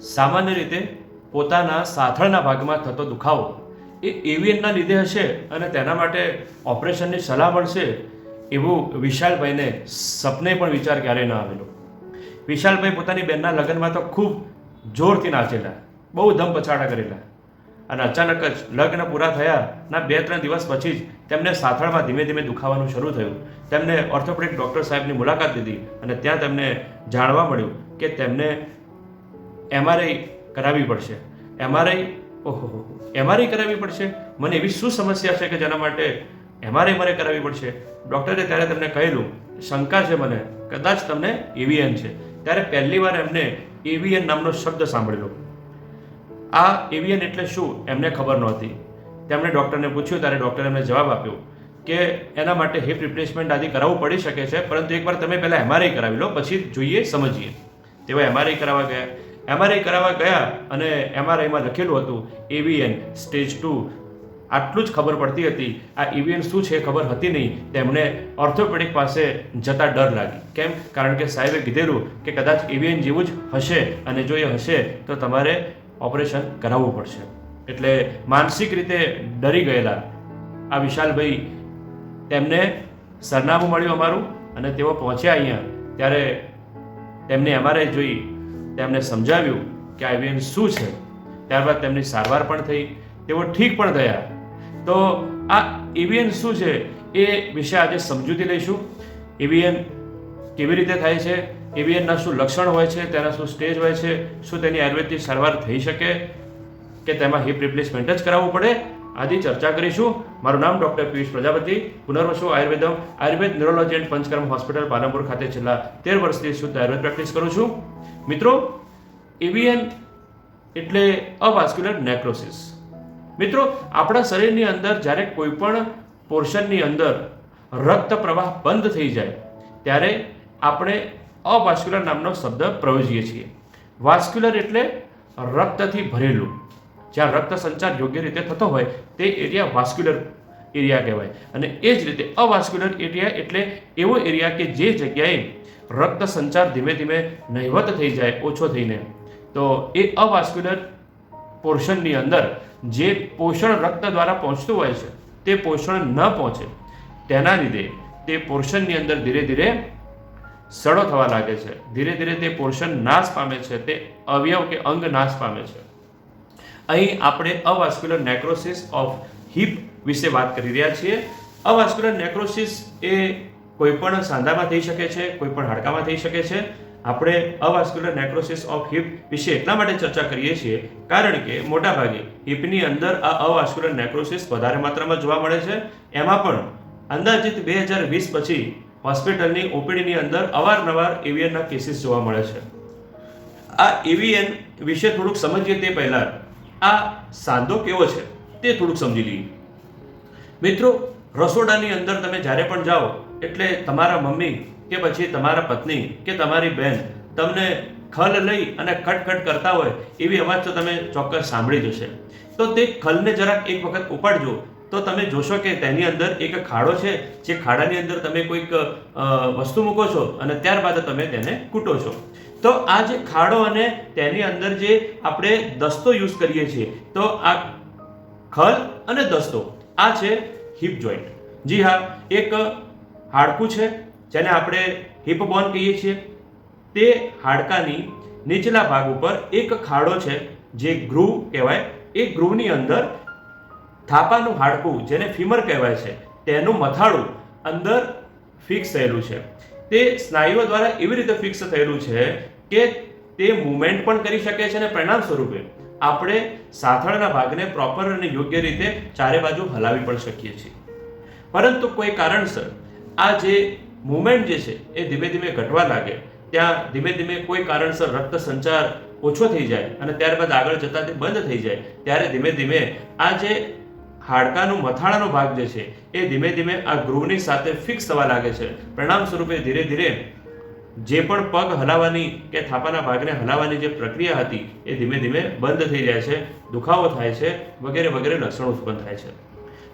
સામાન્ય રીતે પોતાના સાથળના ભાગમાં થતો દુખાવો એ એવિયનના લીધે હશે અને તેના માટે ઓપરેશનની સલાહ મળશે એવું વિશાલભાઈને સપને પણ વિચાર ક્યારેય ન આવેલો. વિશાલભાઈ પોતાની બહેનના લગ્નમાં તો ખૂબ જોરથી નાચેલા, બહુ ધમ પછાડા કરેલા અને અચાનક જ લગ્ન પૂરા થયા, ના બે ત્રણ દિવસ પછી જ તેમને સાથળમાં ધીમે ધીમે દુખાવાનું શરૂ થયું. તેમને ઓર્થોપેડિક ડૉક્ટર સાહેબની મુલાકાત લીધી અને ત્યાં તેમને જાણવા મળ્યું કે તેમને એમઆરઆઈ કરાવવી પડશે. એમઆરઆઈ ઓહો એમઆરઆઈ કરાવવી પડશે? મને એવી શું સમસ્યા છે કે જેના માટે એમઆરઆઈ મારે કરાવવી પડશે? ડૉક્ટરે ત્યારે તમને કહેલું, શંકા છે મને, કદાચ તમને એવીએન છે. ત્યારે પહેલી વાર એમને એવીએન નામનો શબ્દ સાંભળેલો આ એવીએન એટલે શું? એમને ખબર નહોતી. તેમણે ડૉક્ટરને પૂછ્યું, ત્યારે ડૉક્ટરે એમને જવાબ આપ્યો કે એના માટે હિપ રિપ્લેસમેન્ટ આદિ કરાવવું પડી શકે છે, પરંતુ એકવાર તમે પહેલાં એમઆરઆઈ કરાવી લો, પછી જોઈએ, સમજીએ. તેઓ એમઆરઆઈ કરાવવા ગયા. એમઆરઆઈ કરાવવા ગયા અને એમઆરઆઈમાં લખેલું હતું એવીએન સ્ટેજ ટુ આટલું જ ખબર પડતી હતી, આ ઇવીએન શું છે ખબર હતી નહીં. તેમણે ઓર્થોપેડિક પાસે જતા ડર લાગી. કેમ? કારણ કે સાહેબે કીધેલું કે કદાચ એવીએન જેવું જ હશે અને જો એ હશે તો તમારે ઓપરેશન કરાવવું પડશે. એટલે માનસિક રીતે ડરી ગયેલા આ વિશાલભાઈ. તેમને સરનામું મળ્યું અમારું અને તેઓ પહોંચ્યા અહીંયા. ત્યારે તેમને એમઆરઆઈ જોઈ તેમને સમજાવ્યું કે આઈવીએમ શું છે? ત્યારબાદ તેમની સારવાર પણ થઈ. તેઓ ઠીક પણ થયા. તો આ ઈવીએન શું છે એ વિશે આજે સમજૂતી લઈશું. ઈવીએન કેવી રીતે થાય છે? એવિયનના શું લક્ષણ હોય છે? તેના શું સ્ટેજ હોય છે? શું તેની આયુર્વેદની સારવાર થઈ શકે? કે તેમાં હિપ રિપ્લેસમેન્ટ જ કરાવવું પડે? આદિ ચર્ચા કરીશું. મારું નામ ડૉક્ટર પિયુષ પ્રજાપતિ. પુનર્વશો આયુર્વેદમ, Ayurved neurology and Panchakarma hospital Palanpur ખાતે છેલ્લા તેર વર્ષથી શુદ્ધ આયુર્વેદ પ્રેક્ટિસ કરું છું. મિત્રો એવિયન એટલે અવાસ્ક્યુલર નેક્રોસિસ. મિત્રો, આપણા શરીરની અંદર જ્યારે કોઈ પણ પોર્શનની અંદર રક્ત પ્રવાહ બંધ થઈ જાય, ત્યારે આપણે અવાસ્ક્યુલર નામનો શબ્દ પ્રયોજીએ છીએ. વાસ્ક્યુલર એટલે રક્તથી ભરેલું. જ્યાં રક્ત સંચાર યોગ્ય રીતે થતો હોય તે એરિયા વાસ્ક્યુલર એરિયા કહેવાય. અને એ જ રીતે અવાસ્ક્યુલર એરિયા એટલે એવો એરિયા કે જે જગ્યાએ રક્ત સંચાર ધીમે ધીમે નહિવત થઈ જાય, ઓછો થઈને. તો એ અવાસ્ક્યુલર પોર્શનની અંદર જે પોષણ રક્ત દ્વારા પહોંચતું હોય છે, તે પોષણ ન પહોંચે. તેના લીધે તે પોર્શનની અંદર ધીરે ધીરે સડો થવા લાગે છે. ધીરે ધીરે તે પોર્શન નાશ પામે છે, તે અવયવ કે અંગ નાશ પામે છે. અહીં આપણે અવાસ્ક્યુલર નેક્રોસિસ ઓફ હિપ વિશે વાત કરી રહ્યા છીએ. અવાસ્ક્યુલર નેક્રોસિસ એ કોઈ પણ સાંધામાં થઈ શકે છે કોઈપણ હાડકામાં થઈ શકે છે. આપણે અવાસ્ક્યુલર નેક્રોસિસ ઓફ હિપ વિશે એટલા માટે ચર્ચા કરીએ છીએ, કારણ કે મોટાભાગે હિપની અંદર આ અવાસ્ક્યુલર નેક્રોસિસ વધારે માત્રામાં જોવા મળે છે. એમાં પણ અંદાજિત બે હજાર વીસ પછી હોસ્પિટલની ઓપીડીની અંદર અવારનવાર એવિયનના કેસીસ જોવા મળે છે. આ એવિયન વિશે થોડુંક સમજીએ તે પહેલાં આ સાંધો કેવો છે તે થોડુંક સમજી લઈએ. મિત્રો, રસોડાની અંદર તમે જ્યારે પણ જાઓ, એટલે તમારા મમ્મી કે પછી તમારા પત્ની કે તમારી બહેન તમને ખલ લઈ અને ખટખટ કરતા હોય, એવી અવાજ તો તમે ચોક્કસ સાંભળી જશે તો તે ખલને જરાક એક વખત ઉપાડજો. તો તમે જોશો કે તેની અંદર એક ખાડો છે, જે ખાડાની અંદર તમે કોઈક વસ્તુ મૂકો છો અને ત્યારબાદ તમે તેને કૂટો છો. તો આ જે ખાડો અને તેની અંદર જે આપણે દસ્તો યુઝ કરીએ છીએ, તો આ ખલ અને દસ્તો, આ છે હિપ જોઈન્ટ જી હા, એક હાડકું છે, જેને આપણે હિપ બોન કહીએ છીએ. તે હાડકાની નીચલા ભાગ ઉપર એક ખાડો છે, જે ગ્રુવ કહેવાય. એ ગ્રુવની અંદર થાપાનું હાડકું, જેને ફીમર કહેવાય છે, તેનું મથાળું અંદર ફિક્સ થયેલું છે. તે સ્નાયુઓ દ્વારા એવી રીતે ફિક્સ થયેલું છે કે તે મુવમેન્ટ પણ કરી શકે છે અને પરિણામ સ્વરૂપે આપણે સાથળના ભાગને પ્રોપર અને યોગ્ય રીતે ચારે બાજુ હલાવી પણ શકીએ છીએ. પરંતુ કોઈ કારણસર આ જે મુમેન્ટ જે છે એ ધીમે ધીમે ઘટવા લાગે, ત્યાં ધીમે ધીમે કોઈ કારણસર રક્ત સંચાર ઓછો થઈ જાય અને ત્યારબાદ આગળ જતા તે બંધ થઈ જાય, ત્યારે ધીમે ધીમે આ જે હાડકાનું મથાળાનો ભાગ જે છે, એ ધીમે ધીમે આ ગ્રુવની સાથે ફિક્સ થવા લાગે છે. પરિણામ સ્વરૂપે ધીરે ધીરે જે પણ પગ હલાવવાની કે થાપાના ભાગને હલાવવાની જે પ્રક્રિયા હતી, એ ધીમે ધીમે બંધ થઈ જાય છે, દુખાવો થાય છે, વગેરે વગેરે લક્ષણો ઉત્પન્ન થાય છે.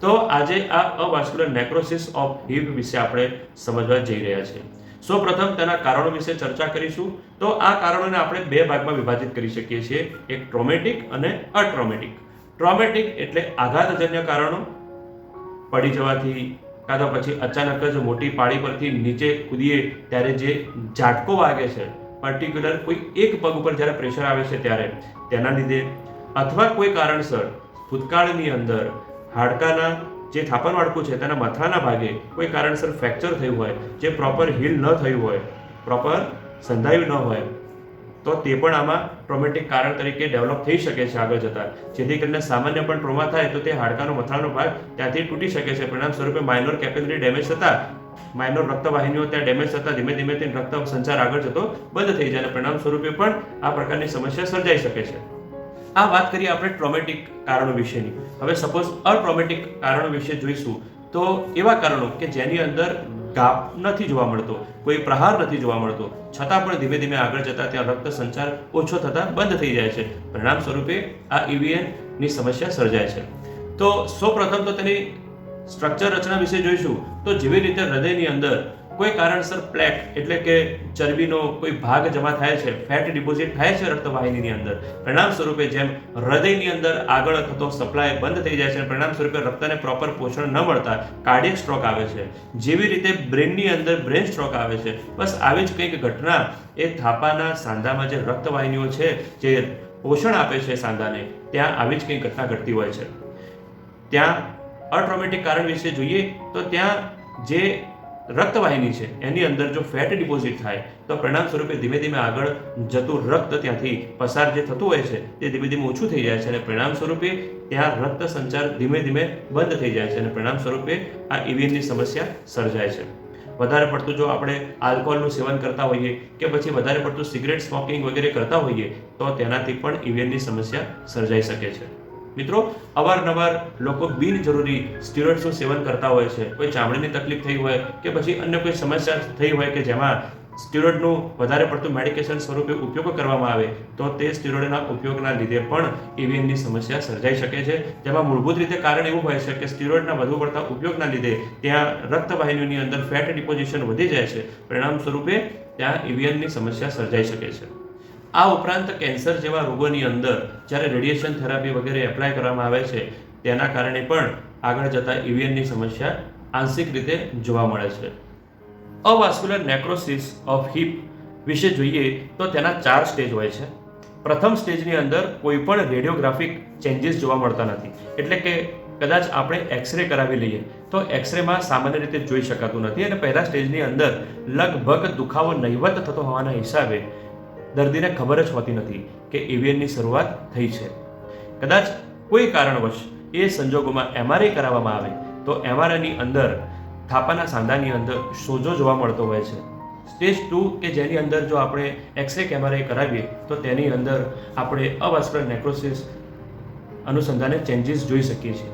તો આજે આ અવાસ્ક્યુલર નેક્રોસિસ ઓફ હિપ વિશે આપણે સમજવા જઈ રહ્યા છીએ. સૌપ્રથમ તેના કારણો વિશે ચર્ચા કરીશું. તો આ કારણોને આપણે બે ભાગમાં વિભાજિત કરી શકીએ છીએ, એક ટ્રોમેટિક અને અટ્રોમેટિક. ટ્રોમેટિક એટલે આઘાતજન્ય કારણો પડી જવાથી કાં તો પછી અચાનક જ મોટી પાળી પરથી નીચે કૂદીએ ત્યારે જે ઝાટકો વાગે છે પર્ટિક્યુલર કોઈ એક પગ ઉપર જ્યારે પ્રેશર આવે છે ત્યારે, તેના લીધે અથવા કોઈ કારણસર ભૂતકાળની અંદર હાડકાના જે થાપણ વાડકું છે તેના મથાના ભાગે કોઈ કારણસર ફ્રેક્ચર થયું હોય, જે પ્રોપર હીલ ન થયું હોય પ્રોપર સંધાયું ન હોય તો તે પણ આમાં ટ્રોમેટિક કારણ તરીકે ડેવલપ થઈ શકે છે આગળ જતાં. જેથી કરીને સામાન્ય પણ ટ્રોમા થાય તો તે હાડકાનો, મથાળાનો ભાગ ત્યાંથી તૂટી શકે છે. પરિણામ સ્વરૂપે માઇનોર કેપિલરી ડેમેજ થતાં માઇનોર રક્તવાહિનીઓ ત્યાં ડેમેજ થતાં, ધીમે ધીમે તે રક્ત સંચાર આગળ જતો બંધ થઈ જાય અને પરિણામ સ્વરૂપે પણ આ પ્રકારની સમસ્યા સર્જાઈ શકે છે. આ વાત કરીએ આપણે ટ્રોમેટિક કારણો વિશેની. હવે સપોઝ અટ્રોમેટિક કારણો વિશે જોઈશું તો એવા કારણો કે જેની અંદર ગાપ નથી જોવા મળતો, કોઈ પ્રહાર નથી જોવા મળતો. છતાં પણ ધીમે ધીમે આગળ જતાં ત્યાં રક્ત સંચાર ઓછો થતાં બંધ થઈ જાય છે. પરિણામ સ્વરૂપે આ ઈવીએનની સમસ્યા સર્જાય છે. તો સૌપ્રથમ તો તેની સ્ટ્રક્ચર રચના વિશે જોઈશું. તો જેવી રીતે હૃદયની અંદર કોઈ કારણસર પ્લેક એટલે કે ચરબીનો કોઈ ભાગ જમા થાય છે ફેટ ડિપોઝિટ થાય છે રક્તવાહિનીની અંદર. પરિણામ સ્વરૂપે જેમ હૃદયની અંદર આગળ થતો સપ્લાય બંધ થઈ જાય છે પરિણામ સ્વરૂપે રક્તને પ્રોપર પોષણ ન મળતા કાર્ડિયક સ્ટ્રોક આવે છે. જેવી રીતે બ્રેનની અંદર બ્રેન સ્ટ્રોક આવે છે. બસ આવી જ કંઈક ઘટના એ થાપાના સાંધામાં જે રક્તવાહિનીઓ છે, જે પોષણ આપે છે સાંધાને, ત્યાં આવી જ કંઈક ઘટના ઘટતી હોય છે. ત્યાં અટ્રોમેટિક કારણ વિશે જોઈએ તો ત્યાં જે રક્તવાહિની છે. એની અંદર જો ફેટ ડિપોઝિટ થાય, તો પરિણામ સ્વરૂપે ધીમે ધીમે આગળ જતું રક્ત ત્યાંથી પસાર જે થતું હોય છે, તે ધીમે ધીમે ઓછું થઈ જાય છે અને પરિણામ સ્વરૂપે ત્યાં રક્ત સંચાર ધીમે ધીમે બંધ થઈ જાય છે અને પરિણામ સ્વરૂપે આ ઇવિયનની સમસ્યા સર્જાય છે. વધારે પડતું જો આપણે આલ્કોહોલનું સેવન કરતા હોઈએ કે પછી વધારે પડતું સિગરેટ સ્મોકિંગ વગેરે કરતા હોઈએ, તો તેનાથી પણ ઇવિયનની સમસ્યા સર્જાઈ શકે છે. મિત્રો, અવારનવાર લોકો બિનજરૂરી સ્ટીરોઇડ્સનું સેવન કરતા હોય છે. કોઈ ચામડીની તકલીફ થઈ હોય કે પછી અન્ય કોઈ સમસ્યા થઈ હોય કે જેમાં સ્ટીરોઇડનું વધારે પડતું મેડિકેશન સ્વરૂપે ઉપયોગ કરવામાં આવે, તો તે સ્ટીરોઇડના ઉપયોગના લીધે પણ એવીએનની સમસ્યા સર્જાઈ શકે છે. જેમાં મૂળભૂત રીતે કારણ એવું હોય છે કે સ્ટીરોઇડના વધુ પડતા ઉપયોગના લીધે ત્યાં રક્તવાહિનીઓની અંદર ફેટ ડિપોઝિશન વધી જાય છે. પરિણામ સ્વરૂપે ત્યાં એવીએનની સમસ્યા સર્જાઈ શકે છે. આ ઉપરાંત કેન્સર જેવા રોગોની અંદર જ્યારે રેડિયેશન થેરાપી વગેરે એપ્લાય કરવામાં આવે છે, તેના કારણે પણ આગળ જતાં ઇવીએનની સમસ્યા આંશિક રીતે જોવા મળે છે. અવાસ્ક્યુલર નેક્રોસિસ ઓફ હિપ વિશે જોઈએ તો તેના ચાર સ્ટેજ હોય છે. પ્રથમ સ્ટેજની અંદર કોઈ પણ રેડિયોગ્રાફિક ચેન્જીસ જોવા મળતા નથી. એટલે કે કદાચ આપણે એક્સરે કરાવી લઈએ, તો એક્સરેમાં સામાન્ય રીતે જોઈ શકાતું નથી અને પહેલા સ્ટેજની અંદર લગભગ દુખાવો નહીવત થતો હોવાના હિસાબે દર્દીને ખબર જ હોતી નથી કે એવિયનની શરૂઆત થઈ છે. કદાચ કોઈ કારણવશ એ સંજોગોમાં એમઆરઆઈ કરાવવામાં આવે, તો એમઆરઆઈની અંદર થાપાના સાંધાની અંદર સોજો જોવા મળતો હોય છે. સ્ટેજ ટુ કે જેની અંદર જો આપણે એક્સરે એમઆરઆઈ કરાવીએ, તો તેની અંદર આપણે અવાસ્ક્યુલર નેક્રોસિસ અનુસંધાને ચેન્જીસ જોઈ શકીએ છીએ.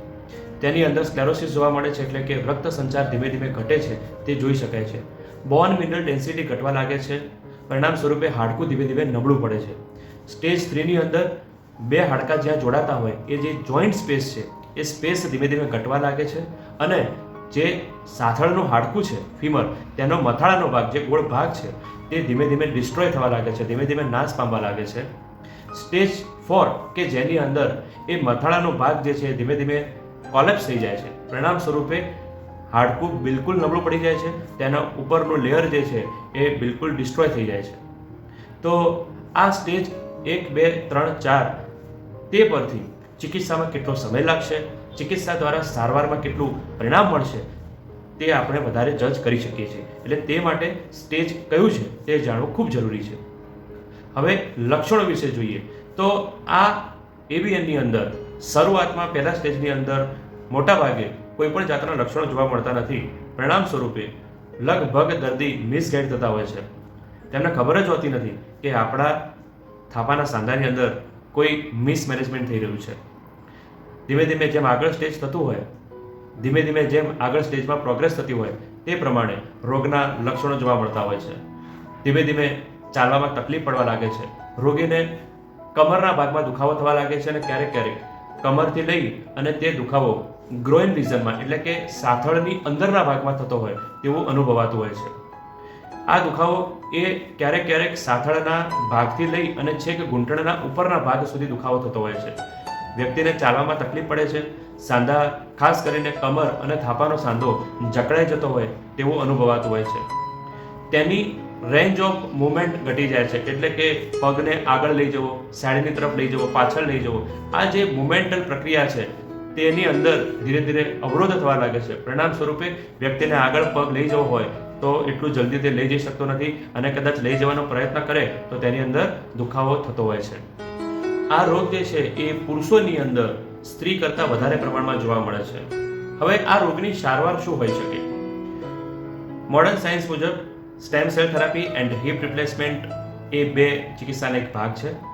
તેની અંદર સ્ક્લેરોસિસ જોવા મળે છે એટલે કે રક્ત સંચાર ધીમે ધીમે ઘટે છે, તે જોઈ શકાય છે. બોન મિનરલ ડેન્સિટી ઘટવા લાગે છે પરિણામ સ્વરૂપે હાડકું ધીમે ધીમે નબળું પડે છે. સ્ટેજ થ્રીની અંદર બે હાડકાં જ્યાં જોડાતા હોય, એ જે જોઈન્ટ સ્પેસ છે, એ સ્પેસ ધીમે ધીમે ઘટવા લાગે છે અને જે સાથળનું હાડકું છે, ફીમર, તેનો મથાળાનો ભાગ, જે ગોળ ભાગ છે, તે ધીમે ધીમે ડિસ્ટ્રોય થવા લાગે છે, ધીમે ધીમે નાશ પામવા લાગે છે. સ્ટેજ ફોર કે જેની અંદર એ મથાળાનો ભાગ જે છે ધીમે ધીમે કોલેપ્સ થઈ જાય છે. પરિણામ સ્વરૂપે હાડકું બિલકુલ નબળું પડી જાય છે, તેના ઉપરનું લેયર જે છે એ બિલકુલ ડિસ્ટ્રોય થઈ જાય છે. તો આ સ્ટેજ એક, બે, ત્રણ, ચાર, તે પરથી ચિકિત્સામાં કેટલો સમય લાગશે, ચિકિત્સા દ્વારા સારવારમાં કેટલું પરિણામ મળશે, તે આપણે વધારે જજ કરી શકીએ છીએ. એટલે તે માટે સ્ટેજ કયું છે તે જાણવું ખૂબ જરૂરી છે. હવે લક્ષણો વિશે જોઈએ. તો આ એવીએનની અંદર શરૂઆતમાં પહેલા સ્ટેજની અંદર મોટાભાગે કોઈ પણ જાતના લક્ષણો જોવા મળતા નથી. પરિણામ સ્વરૂપે લગભગ દર્દી મિસગાઈડ થતા હોય છે. તેમને ખબર જ હોતી નથી કે આપણા થાપાના સાંધાની અંદર કોઈ મિસમેનેજમેન્ટ થઈ રહ્યું છે. ધીમે ધીમે જેમ આગળ સ્ટેજ થતું હોય, ધીમે ધીમે જેમ આગળ સ્ટેજમાં પ્રોગ્રેસ થતી હોય, તે પ્રમાણે રોગના લક્ષણો જોવા મળતા હોય છે. ધીમે ધીમે ચાલવામાં તકલીફ પડવા લાગે છે. રોગીને કમરના ભાગમાં દુખાવો થવા લાગે છે અને ક્યારેક ક્યારેક કમરથી લઈ અને તે દુખાવો ગ્રોઈન રિઝનમાં એટલે કે સાથળની અંદરના ભાગમાં થતો હોય તેવું અનુભવાતું હોય છે. આ દુખાવો એ ક્યારેક ક્યારેક સાથળના ભાગથી લઈ અને છેક ઘૂંટણના ઉપરના ભાગ સુધી દુખાવો થતો હોય છે. વ્યક્તિને ચાલવામાં તકલીફ પડે છે, સાંધા, ખાસ કરીને કમર અને થાપાનો સાંધો જકડાઈ જતો હોય તેવું અનુભવાતું હોય છે. તેની રેન્જ ઓફ મુવમેન્ટ ઘટી જાય છે, એટલે કે પગને આગળ લઈ જવો સાડીની તરફ લઈ જવો, પાછળ લઈ જવો, આ જે મુમેન્ટલ પ્રક્રિયા છે તેની અંદર ધીરે ધીરે અવરોધ થવા લાગે છે. પરિણામ સ્વરૂપે વ્યક્તિને આગળ પગ લઈ જવો હોય તો એટલું જલ્દી તે લઈ જઈ શકતો નથી અને કદાચ લઈ જવાનો પ્રયત્ન કરે તો તેની અંદર દુખાવો થતો હોય છે. આ રોગ જે છે એ પુરુષોની અંદર સ્ત્રી કરતાં વધારે પ્રમાણમાં જોવા મળે છે. હવે આ રોગની સારવાર શું હોઈ શકે? મોડર્ન સાયન્સ મુજબ stem cell therapy and hip replacement એ બે ચિકિત્સાના એક ભાગ છે.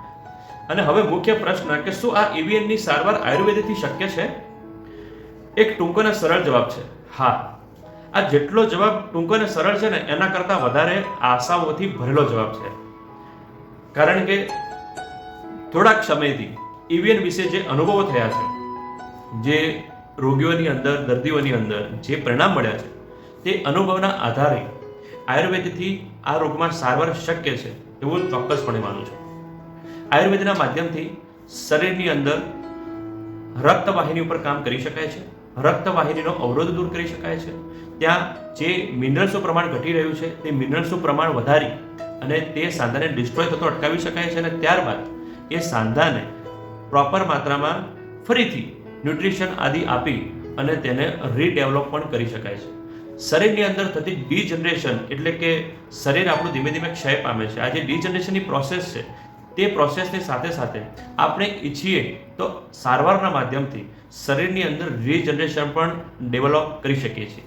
અને હવે મુખ્ય પ્રશ્ન કે શું આ એવીએનની સારવાર આયુર્વેદથી શક્ય છે? એક ટૂંકો અને સરળ જવાબ છે, હા. આ જેટલો જવાબ ટૂંકો અને સરળ છે ને, એના કરતાં વધારે આશાઓથી ભરેલો જવાબ છે. કારણ કે થોડાક સમયથી ઈવીએન વિશે જે અનુભવો થયા છે, જે રોગીઓની અંદર, દર્દીઓની અંદર જે પરિણામ મળ્યા છે, તે અનુભવના આધારે આયુર્વેદથી આ રોગમાં સારવાર શક્ય છે એવું ચોક્કસપણે માનું છું. આયુર્વેદના માધ્યમથી શરીરની અંદર રક્તવાહિની ઉપર કામ કરી શકાય છે. રક્તવાહિનીનો અવરોધ દૂર કરી શકાય છે. ત્યાં જે મિનરલ્સનું પ્રમાણ ઘટી રહ્યું છે, તે મિનરલ્સનું પ્રમાણ વધારી અને તે સાંધાને ડિસ્ટ્રોય થતો અટકાવી શકાય છે અને ત્યારબાદ એ સાંધાને પ્રોપર માત્રામાં ફરીથી ન્યુટ્રિશન આદિ આપી અને તેને રીડેવલપ પણ કરી શકાય છે. શરીરની અંદર થતી ડીજનરેશન એટલે કે શરીર આપણું ધીમે ધીમે ક્ષય પામે છે. આ જે ડીજનરેશનની પ્રોસેસ છે તે પ્રોસેસની સાથે સાથે આપણે ઈચ્છીએ તો સારવારના માધ્યમથી શરીરની અંદર રીજનરેશન પણ ડેવલપ કરી શકીએ છીએ.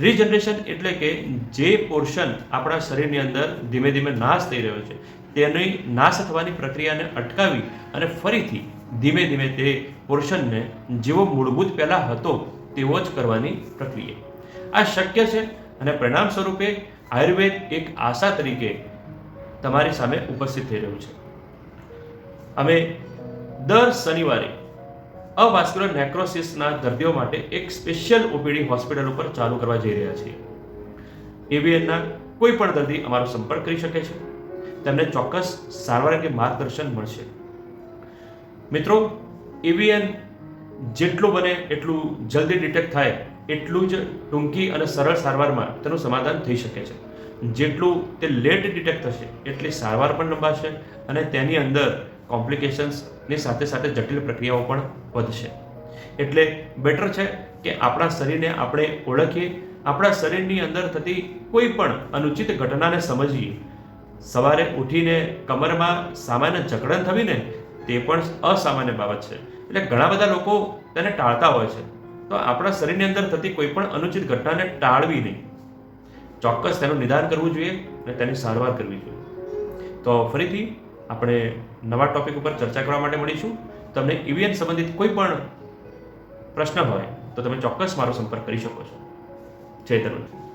રીજનરેશન એટલે કે જે પોર્શન આપણા શરીરની અંદર ધીમે ધીમે નાશ થઈ રહ્યો છે, તેની નાશ થવાની પ્રક્રિયાને અટકાવી અને ફરીથી ધીમે ધીમે તે પોર્શનને જેવો મૂળભૂત પહેલાં હતો તેવો જ કરવાની પ્રક્રિયા. આ શક્ય છે અને પરિણામ સ્વરૂપે આયુર્વેદ એક આશા તરીકે તમારી સામે ઉપસ્થિત થઈ રહ્યું છે. અમે દર શનિવારે અવાસ્ક્યુલર નેક્રોસિસના દર્દીઓ માટે એક સ્પેશિયલ ઓપીડી હોસ્પિટલ ઉપર ચાલુ કરવા જઈ રહ્યા છીએ. એવીએનના કોઈ પણ દર્દી અમારો સંપર્ક કરી શકે છે. તેમને ચોક્કસ સારવાર અંગે માર્ગદર્શન મળશે. મિત્રો, એવીએન જેટલું બને એટલું જલ્દી ડિટેક્ટ થાય, એટલું જ ટૂંકી અને સરળ સારવારમાં તેનું સમાધાન થઈ શકે છે. જેટલું તે લેટ ડિટેક્ટ થશે, એટલી સારવાર પણ લંબાશે અને તેની અંદર કોમ્પ્લિકેશન્સની સાથે સાથે જટિલ પ્રક્રિયાઓ પણ વધશે. એટલે બેટર છે કે આપણા શરીરને આપણે ઓળખીએ, આપણા શરીરની અંદર થતી કોઈ પણ અનુચિત ઘટનાને સમજીએ. સવારે ઉઠીને કમરમાં સામાન્ય જકડન થવી ને તે પણ અસામાન્ય બાબત છે. એટલે ઘણા બધા લોકો તેને ટાળતા હોય છે. તો આપણા શરીરની અંદર થતી કોઈ પણ અનુચિત ઘટનાને ટાળવી નહીં ચોક્કસ તેનું નિદાન કરવું જોઈએ અને તેની સારવાર કરવી જોઈએ. તો ફરીથી આપણે નવા ટોપિક ઉપર ચર્ચા કરવા માટે મળીશું. તમને ઈવીએન સંબંધિત કોઈ પણ પ્રશ્ન હોય તો તમે ચોક્કસ મારો સંપર્ક કરી શકો છો. જય તરુણ.